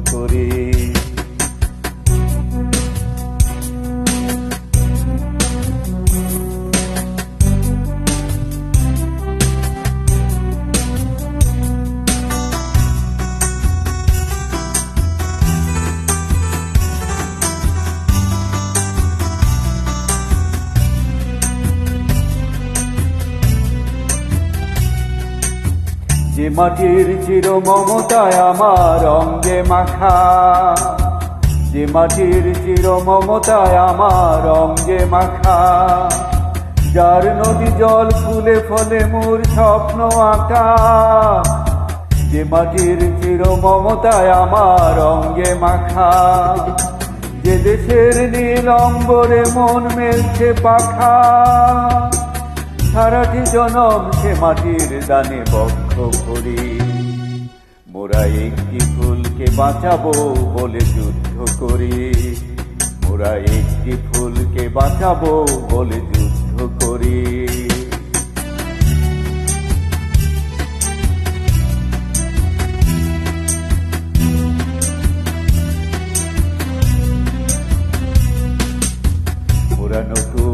করি। যে মাটির চির মমতায় আমার অঙ্গে মাখা, যে মাটির চির মমতায় আমার অঙ্গে মাখা, যার নদী জল ফুলে ফলে মোর স্বপ্ন আঁকা, যে মাটির চির মমতায় আমার অঙ্গে মাখা, যে দেশের নীল অম্বরে মন মেলছে পাখা সারাটি জনম সে মাটির দানে বক্ষ করি। মোরা একটি ফুলকে বাঁচাবো বলে যুদ্ধ করি। মোরা একটি ফুলকে বাঁচাবো বলে যুদ্ধ করি।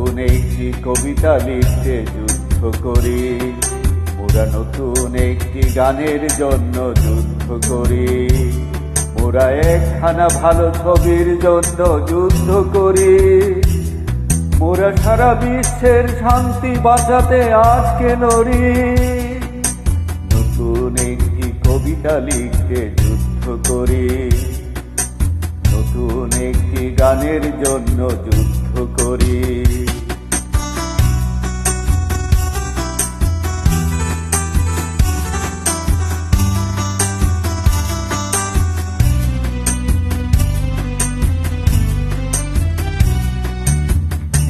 নতুন একটি কবিতা লিখতে যুদ্ধ করি। মোরা নতুন একটি গানের জন্য যুদ্ধ করি। মোরা একখানা ভালো ছবির জন্য যুদ্ধ করি। মোরা সারা বিশ্বের শান্তি বাঁচাতে আজকে লড়ি। নতুন একটি কবিতা লিখতে যুদ্ধ করি। নতুন একটি গানের জন্য যুদ্ধ করি।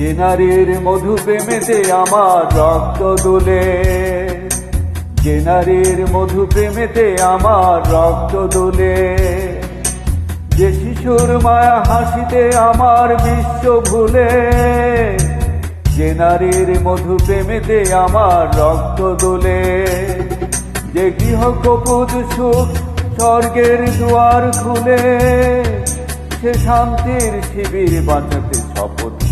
যে নারীর মধু প্রেমেতে আমার রক্ত দোলে। যে নারীর মধু প্রেমেতে আমার রক্ত দোলে। যে শিশুর মায়া হাসিতে আমার বিশ্ব ভুলে। যে নারীর মধু প্রেমেতে আমার রক্ত দোলে। যে গৃহ কপুত সুখ স্বর্গের দুয়ার খুলে। সে শান্তির শিবির বাঁচাতে শপথ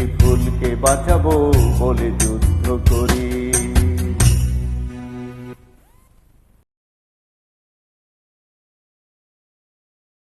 ফুলকে বাঁচাবো বলে যুদ্ধ